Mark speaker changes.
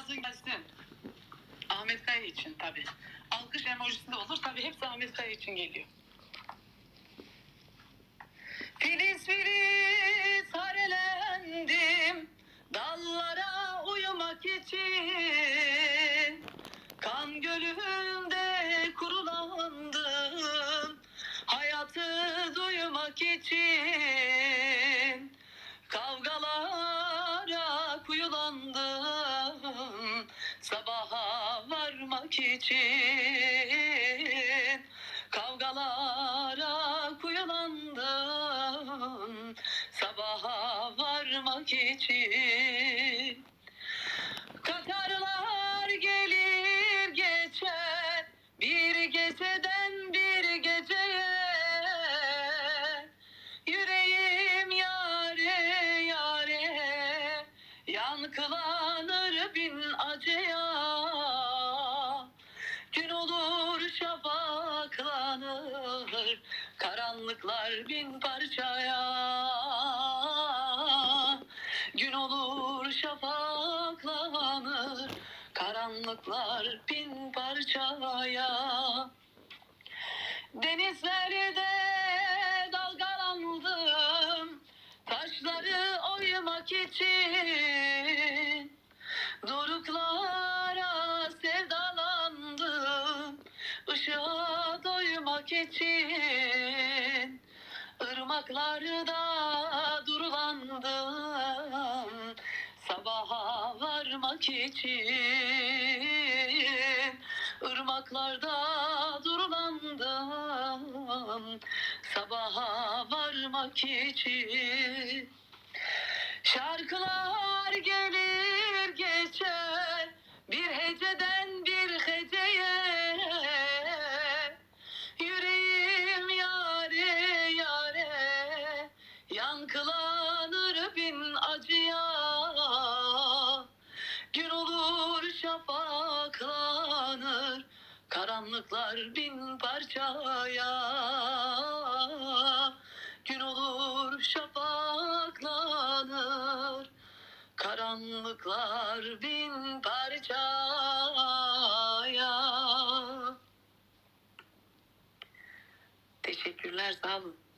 Speaker 1: yazın gelsin. Ahmet Kaya için tabii. Alkış emojisi de olur. Tabii hepsi Ahmet Kaya için geliyor. Filiz filiz harelendim dallara uyumak için kan gölünde kurulandım hayatı duymak için sabaha varmak için kavgalara kuyulandım sabaha varmak için Katarlar gelir geçer bir geceden bir geceye. Yüreğim yare yare yankılanır bin acıya karanlıklar bin parçaya. Gün olur şafaklanır. Karanlıklar bin parçaya. Denizlerde dalgalandım. Taşları oymak için. Doruklara sevdalandım. Doymak için Irmaklarda durulandım. Sabaha varmak için Irmaklarda durulandım. Sabaha varmak için Şarkılar gelir yankılanır bin acıya Gün olur şafaklanır karanlıklar bin parçaya Gün olur şafaklanır karanlıklar bin parçaya Teşekkürler sağ olun.